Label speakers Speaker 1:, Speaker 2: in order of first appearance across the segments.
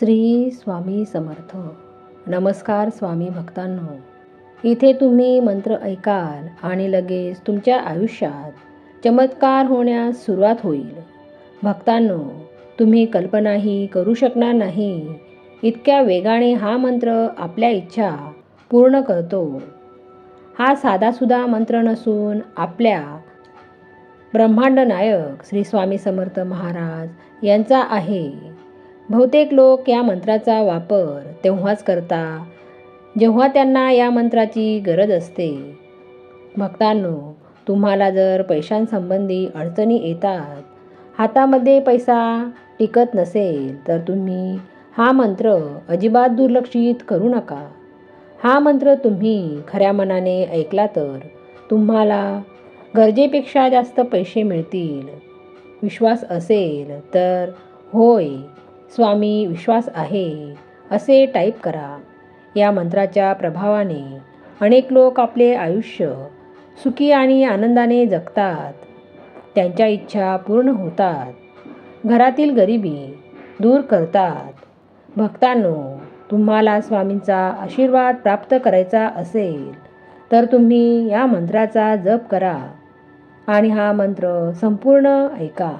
Speaker 1: श्री स्वामी समर्थ. नमस्कार स्वामी भक्तांनो. इथे तुम्ही मंत्र ऐकाल आणि लगेच तुमच्या आयुष्यात चमत्कार होण्यास सुरुवात होईल. भक्तांनो तुम्ही कल्पनाही करू शकणार नाही. इतक्या वेगाने हा मंत्र आपल्या इच्छा पूर्ण करतो. हा साधासुधा मंत्र नसून आपल्या ब्रह्मांड नायक श्री स्वामी समर्थ महाराज यांचा आहे. बहुतेक लोक या मंत्राचा वापर तेव्हाच करता जेव्हा त्यांना या मंत्राची गरज असते. भक्तांनो तुम्हाला जर पैशांसंबंधी अडचणी येतात हातामध्ये पैसा टिकत नसेल तर तुम्ही हा मंत्र अजिबात दुर्लक्षित करू नका. हा मंत्र तुम्ही खऱ्या मनाने ऐकला तर तुम्हाला गरजेपेक्षा जास्त पैसे मिळतील. विश्वास असेल तर होय स्वामी विश्वास आहे असे टाईप करा. या मंत्राच्या प्रभावाने अनेक लोक आपले आयुष्य सुखी आणि आनंदाने जगतात. त्यांच्या इच्छा पूर्ण होतात. घरातील गरिबी दूर करतात. भक्तांनो तुम्हाला स्वामींचा आशीर्वाद प्राप्त करायचा असेल तर तुम्ही या मंत्राचा जप करा आणि हा मंत्र संपूर्ण ऐका.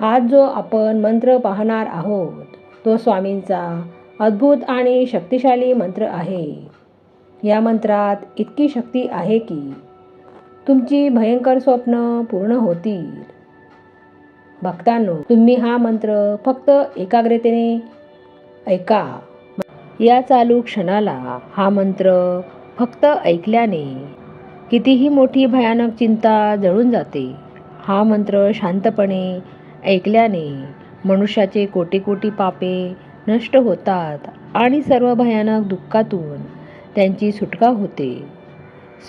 Speaker 1: आज जो आपण मंत्र पाहणार आहोत तो स्वामींचा अद्भुत आणि शक्तिशाली मंत्र आहे. या मंत्रात इतकी शक्ती आहे की तुमची भयंकर स्वप्न पूर्ण होतील. भक्तांनो तुम्ही हा मंत्र फक्त एकाग्रतेने ऐका. या चालू क्षणाला हा मंत्र फक्त ऐकल्याने कितीही मोठी भयानक चिंता जळून जाते. हा मंत्र शांतपणे ऐकल्याने मनुष्याचे कोटी कोटी पापे नष्ट होतात आणि सर्व भयानक दुःखातून त्यांची सुटका होते.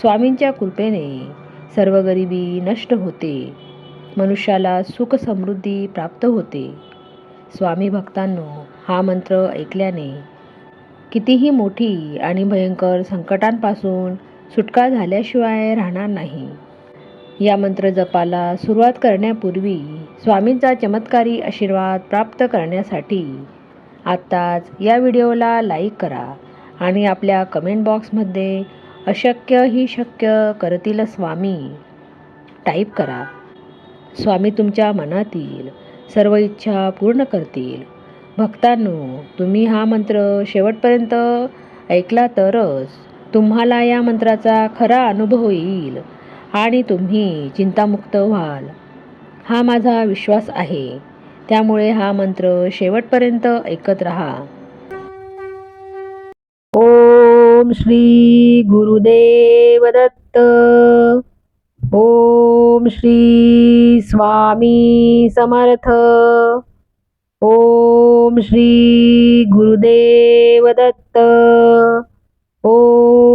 Speaker 1: स्वामींच्या कृपेने सर्व गरिबी नष्ट होते. मनुष्याला सुख समृद्धी प्राप्त होते. स्वामी भक्तांनो हा मंत्र ऐकल्याने कितीही मोठी आणि भयंकर संकटांपासून सुटका झाल्याशिवाय राहणार नाही. या मंत्र जपाला सुरुवात करण्यापूर्वी स्वामींचा चमत्कारी आशीर्वाद प्राप्त करण्यासाठी. आत्ताच या व्हिडिओला लाईक करा आणि आपल्या कमेंट बॉक्समध्ये अशक्य ही शक्य करतील स्वामी टाईप करा. स्वामी तुमच्या मनातील सर्व इच्छा पूर्ण करतील. भक्तांनो तुम्ही हा मंत्र शेवटपर्यंत ऐकला तरच तुम्हाला या मंत्राचा खरा अनुभव येईल. आणि तुम्ही चिंतामुक्त व्हाल. हा माझा विश्वास आहे. त्यामुळे हा मंत्र शेवटपर्यंत ऐकत राहा. ओम श्री गुरुदेव दत्त ओम श्री स्वामी समर्थ. ओम श्री गुरुदेव दत्त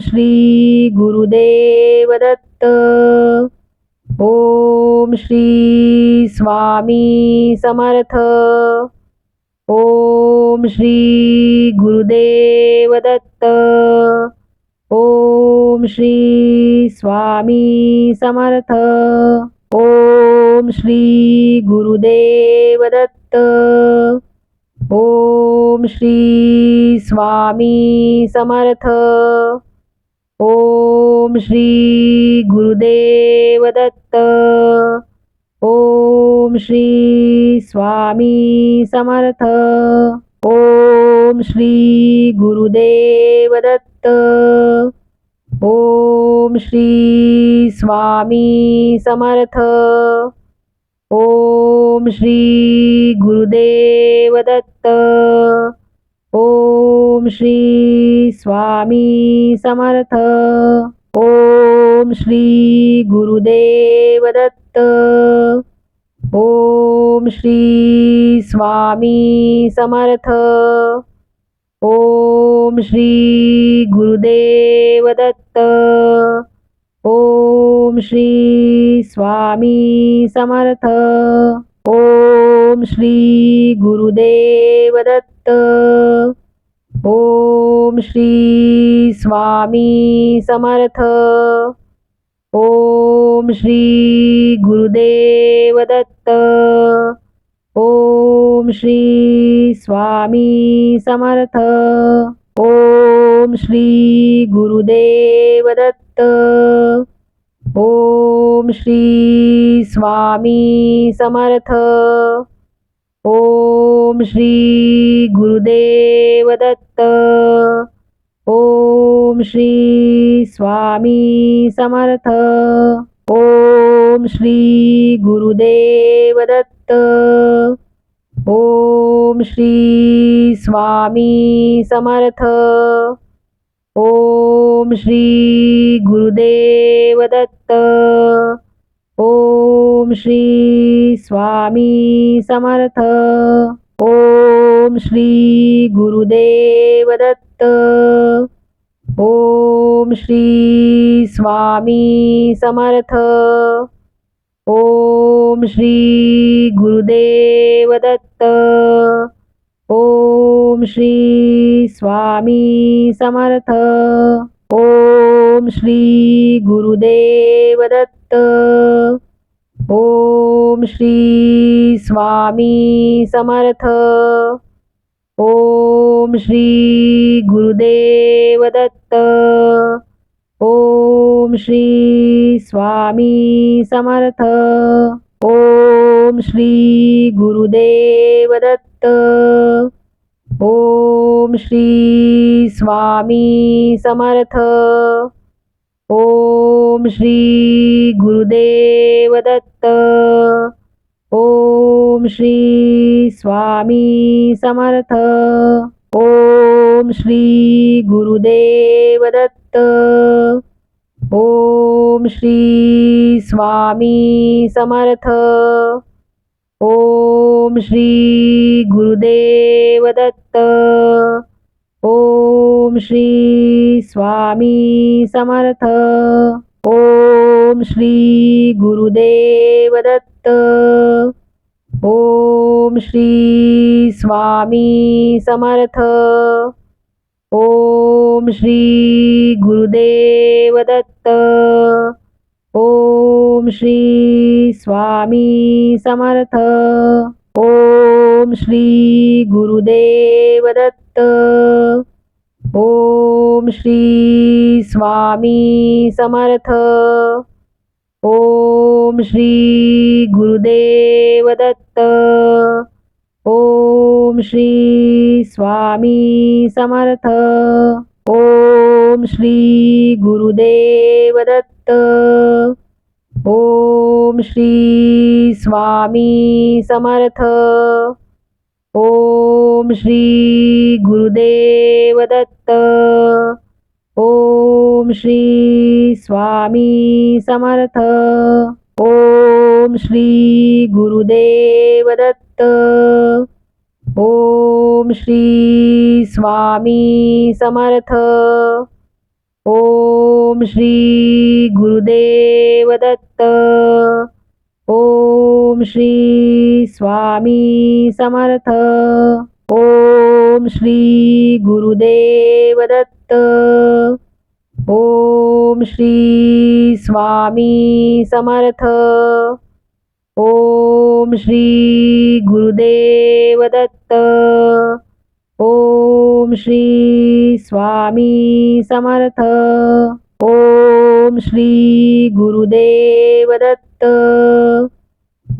Speaker 1: श्री गुरुदेव दत्त। ओम श्री स्वामी समर्थ। ओम श्री गुरुदेव दत्त। ओम श्री स्वामी समर्थ। ओम श्री गुरुदेव दत्त। ओम श्री स्वामी समर्थ। ओम श्री गुरुदेव दत्त। ओम श्री स्वामी समर्थ। ओम श्री गुरुदेव दत्त। ओम श्री स्वामी समर्थ। ओम श्री गुरुदेव दत्त। ओम श्री स्वामी समर्थ। ओम श्री गुरुदेव दत्त। ओम श्री स्वामी समर्थ। ओम श्री गुरुदेव दत्त। ओम श्री स्वामी समर्थ। ओम श्री गुरुदेव दत्त। ओम श्री स्वामी समर्थ। ओम श्री गुरुदेव दत्त। ओम श्री स्वामी समर्थ। ओम श्री गुरुदेव दत्त। ओम श्री स्वामी समर्थ। ओम श्री गुरुदेव दत्त ओम श्री स्वामी समर्थ। ओम श्री गुरुदेव दत्त ओम श्री स्वामी समर्थ। ओम श्री गुरुदेव दत्त ओम श्री स्वामी समर्थ। ओम श्री गुरुदेव दत्त ओम श्री स्वामी समर्थ। ओम श्री गुरुदेव दत्त ओम श्री स्वामी समर्थ। ओम श्री गुरुदेव दत्त ओम श्री स्वामी समर्थ। ओम श्री गुरुदेव दत्त। ओम श्री स्वामी समर्थ। ओम श्री गुरुदेव दत्त। ओम श्री स्वामी समर्थ। ओम श्री गुरुदेव दत्त ओम श्री स्वामी समर्थ। ओम श्री गुरुदेव दत्त। ओम श्री स्वामी समर्थ। ओम श्री गुरुदेव दत्त। ओम श्री स्वामी समर्थ। ओम श्री गुरुदेव दत्त। ओम श्री स्वामी समर्थ। ओम श्री गुरुदेव दत्त। ओम श्री स्वामी समर्थ। ओम श्री गुरुदेव दत्त। ओम श्री स्वामी समर्थ। ओम श्री गुरुदेव दत्त। ओम श्री स्वामी समर्थ। ओम श्री गुरुदेव दत्त। ओम श्री स्वामी समर्थ। ओम श्री गुरुदेव दत्त ओम श्री स्वामी समर्थ। ओम श्री गुरुदेव दत्त ओम श्री स्वामी समर्थ। ओम श्री गुरुदेव दत्त ओम श्री स्वामी समर्थ। ओम श्री गुरुदेव दत्त। ओम श्री स्वामी समर्थ। ओम श्री गुरुदेव दत्त। ओम श्री स्वामी समर्थ। ओम श्री गुरुदेव दत्त।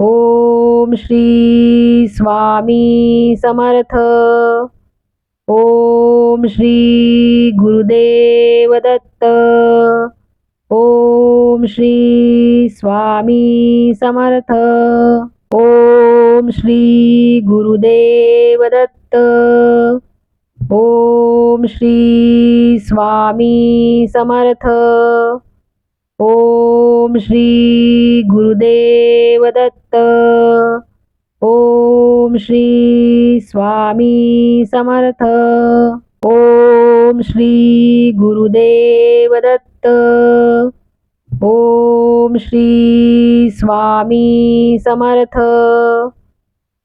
Speaker 1: ओम श्री स्वामी समर्थ। ओम श्री गुरुदेव दत्त। ओम श्री स्वामी समर्थ। ओम श्री गुरुदेव दत्त। ओम श्री स्वामी समर्थ। ओम श्री गुरुदेव दत्त। ओम श्री स्वामी समर्थ। ओम श्री गुरुदेव दत्त। ओम श्री स्वामी समर्थ।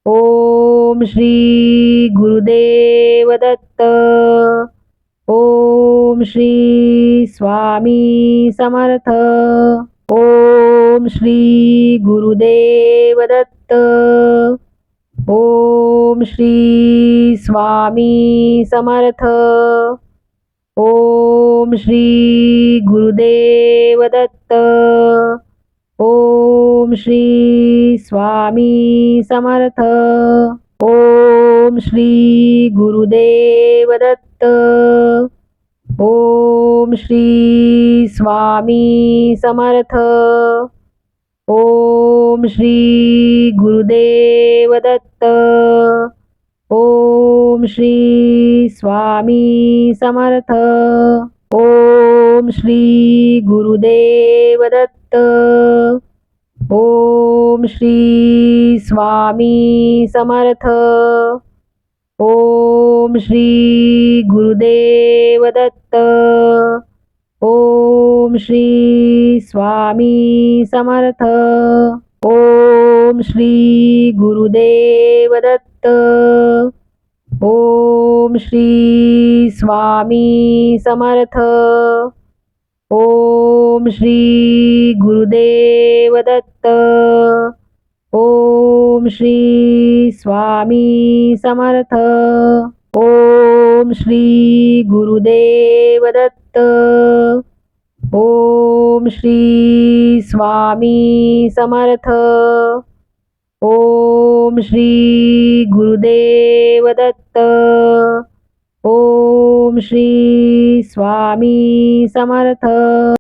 Speaker 1: ओम श्री गुरुदेव दत्त। ओम श्री स्वामी समर्थ। ओम श्री गुरुदेव दत्त। ओम श्री स्वामी समर्थ। ओम श्री गुरुदेव दत्त। ओम श्री स्वामी समर्थ। ओम श्री गुरुदेव दत्त। ओम श्री स्वामी समर्थ। ओम श्री गुरुदेव दत्त ओम श्री स्वामी समर्थ। ओम श्री गुरुदेव दत्त ओम श्री स्वामी समर्थ। ओम श्री गुरुदेव दत्त ओम श्री स्वामी समर्थ। ओम श्री गुरुदेव दत्त ओम श्री स्वामी समर्थ। ओम श्री गुरुदेव दत्त ओम श्री स्वामी समर्थ ओम श्री गुरुदेव दत्त ओम श्री स्वामी समर्थ ओम श्री गुरुदेव दत्त ओम श्री स्वामी समर्थ।